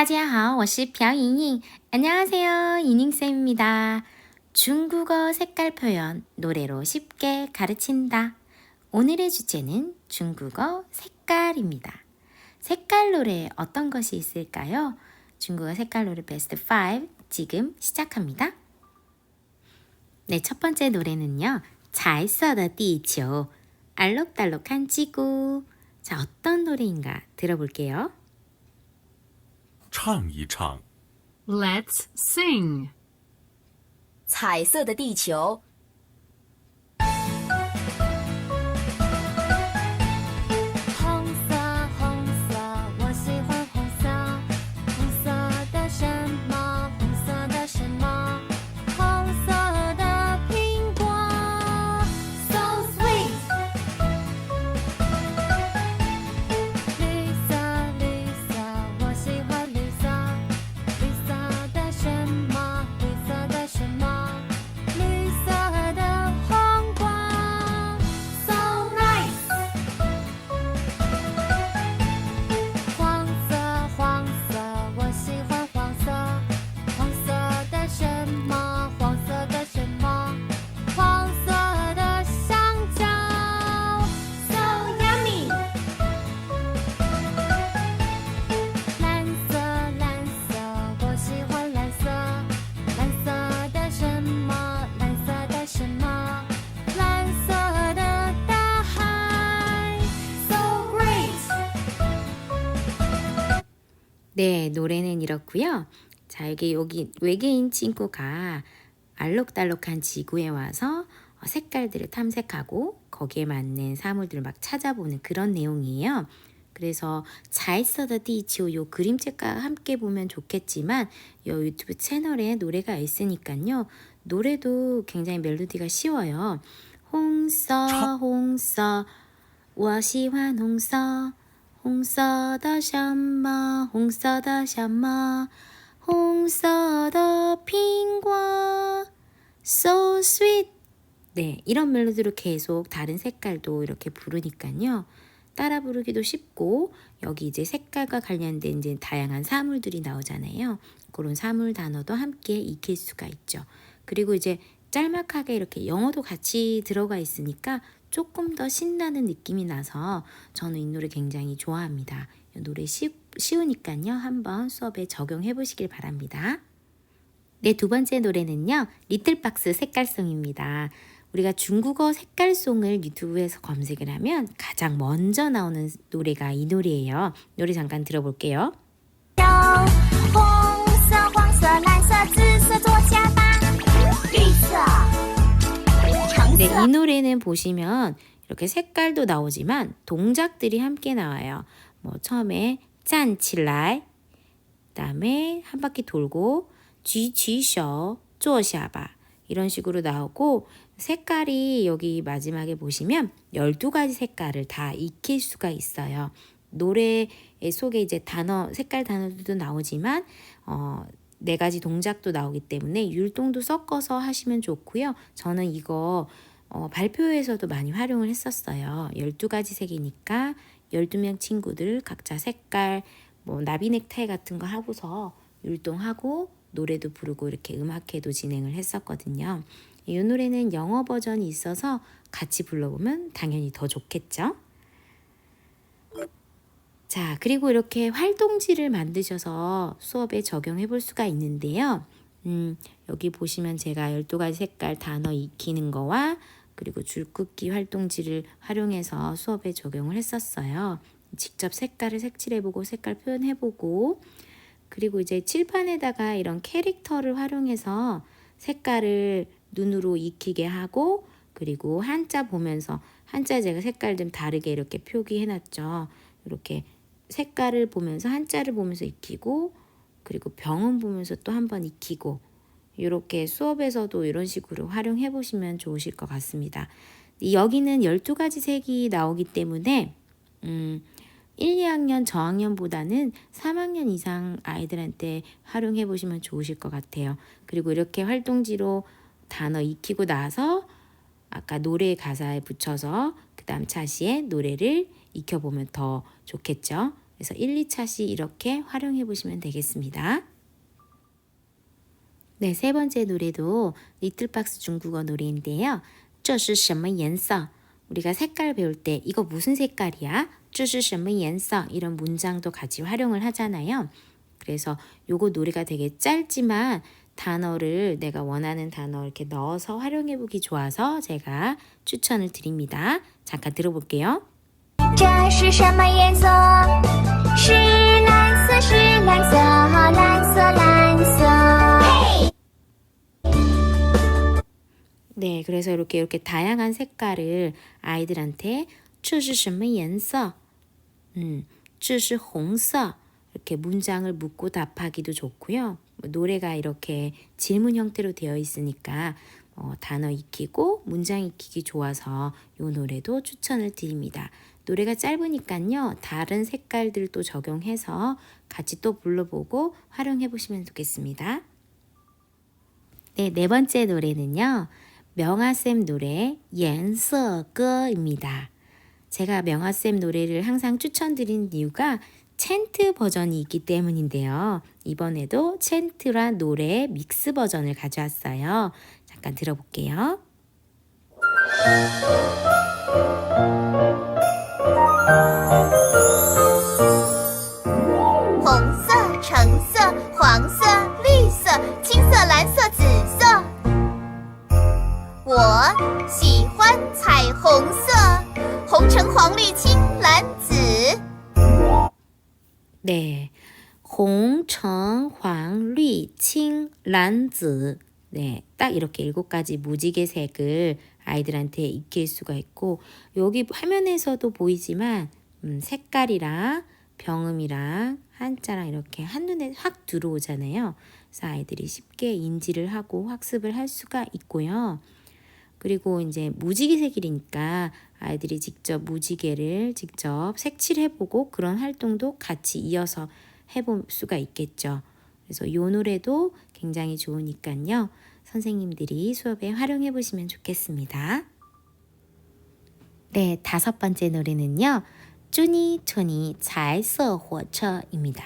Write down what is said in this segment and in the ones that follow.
大家好,我是朴莹莹. 안녕하세요. 이닝쌤입니다. 중국어 색깔 표현 노래로 쉽게 가르친다. 오늘의 주제는 중국어 색깔입니다. 색깔 노래 어떤 것이 있을까요? 중국어 색깔 노래 베스트 5 지금 시작합니다. 네, 첫 번째 노래는요. 彩色的地球 알록달록한 지구. 자, 어떤 노래인가 들어볼게요. 唱一唱，Let's sing. 彩色的地球， 네, 노래는 이렇고요. 자, 이게 여기 외계인 친구가 알록달록한 지구에 와서 어, 색깔들을 탐색하고 거기에 맞는 사물들을 막 찾아보는 그런 내용이에요. 그래서 자이서더 디지오 요 그림책과 함께 보면 좋겠지만 요 유튜브 채널에 노래가 있으니까요. 노래도 굉장히 멜로디가 쉬워요. 홍서 홍서 워시환 홍서 홍사다 샴마 홍사다 샴마 홍사다 핑과 so sweet. 네 이런 멜로디로 계속 다른 색깔도 이렇게 부르니까요. 따라 부르기도 쉽고 여기 이제 색깔과 관련된 이제 다양한 사물들이 나오잖아요. 그런 사물 단어도 함께 익힐 수가 있죠. 그리고 이제 짤막하게 이렇게 영어도 같이 들어가 있으니까 조금 더 신나는 느낌이 나서 저는 이 노래 굉장히 좋아합니다. 이 노래 쉬, 쉬우니까요. 한번 수업에 적용해 보시길 바랍니다. 네, 두 번째 노래는요. 리틀박스 색깔송입니다. 우리가 중국어 색깔송을 유튜브에서 검색을 하면 가장 먼저 나오는 노래가 이 노래예요. 노래 잠깐 들어볼게요. 红色、黄色、蓝色、紫色，坐下 근데 이 노래는 보시면 이렇게 색깔도 나오지만 동작들이 함께 나와요. 뭐 처음에 짠칠라이 그다음에 한 바퀴 돌고 쥐쥐셔 쪼샤바 이런 식으로 나오고 색깔이 여기 마지막에 보시면 12가지 색깔을 다 익힐 수가 있어요. 노래 속에 이제 단어 색깔 단어들도 나오지만 어, 네 가지 동작도 나오기 때문에 율동도 섞어서 하시면 좋고요. 저는 이거 어, 발표회에서도 많이 활용을 했었어요. 12가지 색이니까 12명 친구들 각자 색깔, 뭐 나비 넥타이 같은 거 하고서 율동하고 노래도 부르고 이렇게 음악회도 진행을 했었거든요. 이 노래는 영어 버전이 있어서 같이 불러보면 당연히 더 좋겠죠? 자, 그리고 이렇게 활동지를 만드셔서 수업에 적용해 볼 수가 있는데요. 음, 여기 보시면 제가 12가지 색깔 단어 익히는 거와 그리고 줄긋기 활동지를 활용해서 수업에 적용을 했었어요. 직접 색깔을 색칠해보고 색깔 표현해보고 그리고 이제 칠판에다가 이런 캐릭터를 활용해서 색깔을 눈으로 익히게 하고 그리고 한자 보면서 한자 제가 색깔 좀 다르게 이렇게 표기해놨죠. 이렇게 색깔을 보면서 한자를 보면서 익히고 그리고 병은 보면서 또 한 번 익히고 이렇게 수업에서도 이런 식으로 활용해 보시면 좋으실 것 같습니다. 여기는 12가지 색이 나오기 때문에 음, 1, 2학년 저학년보다는 3학년 이상 아이들한테 활용해 보시면 좋으실 것 같아요. 그리고 이렇게 활동지로 단어 익히고 나서 아까 노래 가사에 붙여서 그 다음 차시에 노래를 익혀보면 더 좋겠죠. 그래서 1, 2차시 이렇게 활용해 보시면 되겠습니다. 네, 세 번째 노래도 리틀박스 중국어 노래인데요. 这是什么颜色? 우리가 색깔 배울 때 이거 무슨 색깔이야? 这是什么颜色? 이런 문장도 같이 활용을 하잖아요. 그래서 요거 노래가 되게 짧지만 단어를 내가 원하는 단어 이렇게 넣어서 활용해 보기 좋아서 제가 추천을 드립니다. 잠깐 들어볼게요. 这是什么颜色？是蓝色，是蓝色，蓝色，蓝色。 네, 그래서 이렇게 이렇게 다양한 색깔을 아이들한테 这是什么颜色? 음, 这是红色 이렇게 문장을 묻고 답하기도 좋고요. 뭐 노래가 이렇게 질문 형태로 되어 있으니까 어, 단어 익히고 문장 익히기 좋아서 이 노래도 추천을 드립니다. 노래가 짧으니까요. 다른 색깔들도 적용해서 같이 또 불러보고 활용해 보시면 좋겠습니다. 네, 네 번째 노래는요. 명아쌤 노래 연서歌입니다. 제가 명아쌤 노래를 항상 추천드린 이유가 챈트 버전이 있기 때문인데요. 이번에도 챈트와 노래 믹스 버전을 가져왔어요. 잠깐 들어볼게요. 我喜欢彩虹色，红橙黄绿青蓝紫。 네. 红, 橙, 황, 绿, 칭, 란, 紫. 네. 딱 이렇게 일곱 가지 무지개 색을 아이들한테 익힐 수가 있고 여기 화면에서도 보이지만 음, 색깔이랑 병음이랑 한자랑 이렇게 한눈에 확 들어오잖아요. 그래서 아이들이 쉽게 인지를 하고 학습을 할 수가 있고요. 그리고 이제 무지개 색이니까 아이들이 직접 무지개를 직접 색칠해보고 그런 활동도 같이 이어서 해볼 수가 있겠죠. 그래서 요 노래도 굉장히 좋으니까요. 선생님들이 수업에 활용해 보시면 좋겠습니다. 네, 다섯 번째 노래는요. 쭈니토니 잘써 호처입니다.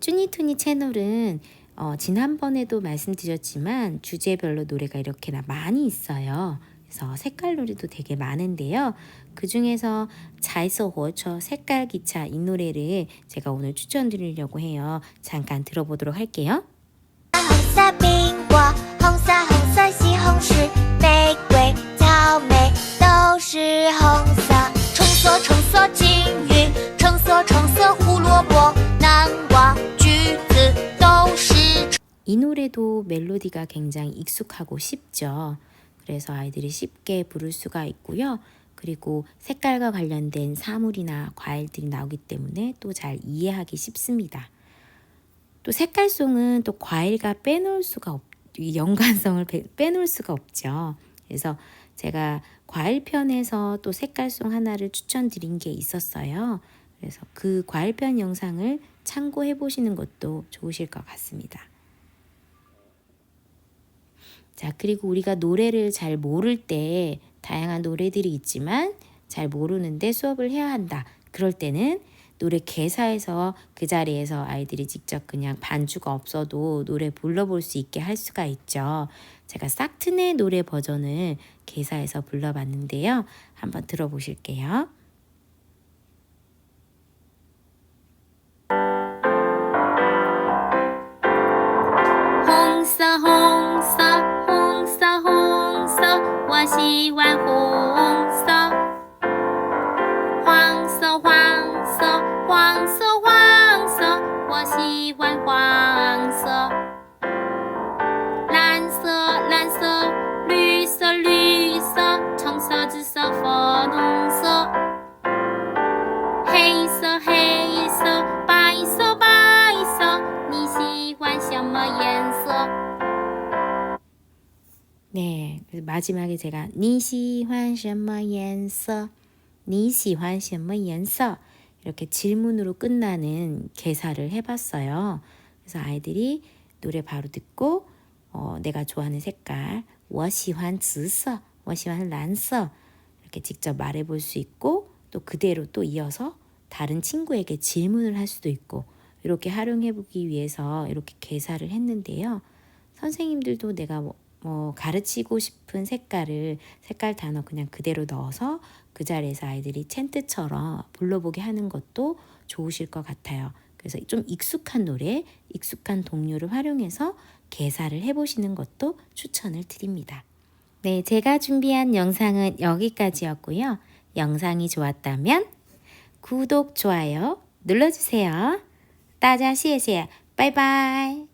쭈니토니 채널은 어, 지난번에도 말씀드렸지만 주제별로 노래가 이렇게나 많이 있어요. 그래서 색깔 노래도 되게 많은데요. 그 중에서 자이서 호처 색깔 기차 이 노래를 제가 오늘 추천드리려고 해요. 잠깐 들어보도록 할게요. 红色苹果，红色红色西红柿，玫瑰、草莓都是红 이 노래도 멜로디가 굉장히 익숙하고 쉽죠. 그래서 아이들이 쉽게 부를 수가 있고요. 그리고 색깔과 관련된 사물이나 과일들이 나오기 때문에 또 잘 이해하기 쉽습니다. 또 색깔송은 또 과일과 빼놓을 수가 없, 이 연관성을 빼- 빼놓을 수가 없죠. 그래서 제가 과일 편에서 또 색깔송 하나를 추천드린 게 있었어요. 그래서 그 과일편 영상을 참고해 보시는 것도 좋으실 것 같습니다. 자, 그리고 우리가 노래를 잘 모를 때 다양한 노래들이 있지만 잘 모르는데 수업을 해야 한다. 그럴 때는 노래 개사에서 그 자리에서 아이들이 직접 그냥 반주가 없어도 노래 불러볼 수 있게 할 수가 있죠. 제가 싹트네 노래 버전을 개사해서 불러봤는데요. 한번 들어보실게요. 네, 그래서 마지막에 제가 你喜欢什么颜色?你喜欢什么颜色? 이렇게 질문으로 끝나는 개사를 해봤어요. 그래서 아이들이 노래 바로 듣고 어, 내가 좋아하는 색깔 我喜欢紫色,我喜欢蓝色 이렇게 직접 말해볼 수 있고 또 그대로 또 이어서 다른 친구에게 질문을 할 수도 있고 이렇게 활용해 보기 위해서 이렇게 개사를 했는데요. 선생님들도 내가 뭐, 뭐 가르치고 싶은 색깔을 색깔 단어 그냥 그대로 넣어서 그 자리에서 아이들이 챈트처럼 불러보게 하는 것도 좋으실 것 같아요. 그래서 좀 익숙한 노래, 익숙한 동요를 활용해서 개사를 해보시는 것도 추천을 드립니다. 네, 제가 준비한 영상은 여기까지였고요. 영상이 좋았다면 구독, 좋아요 눌러주세요. 大家谢谢，拜拜。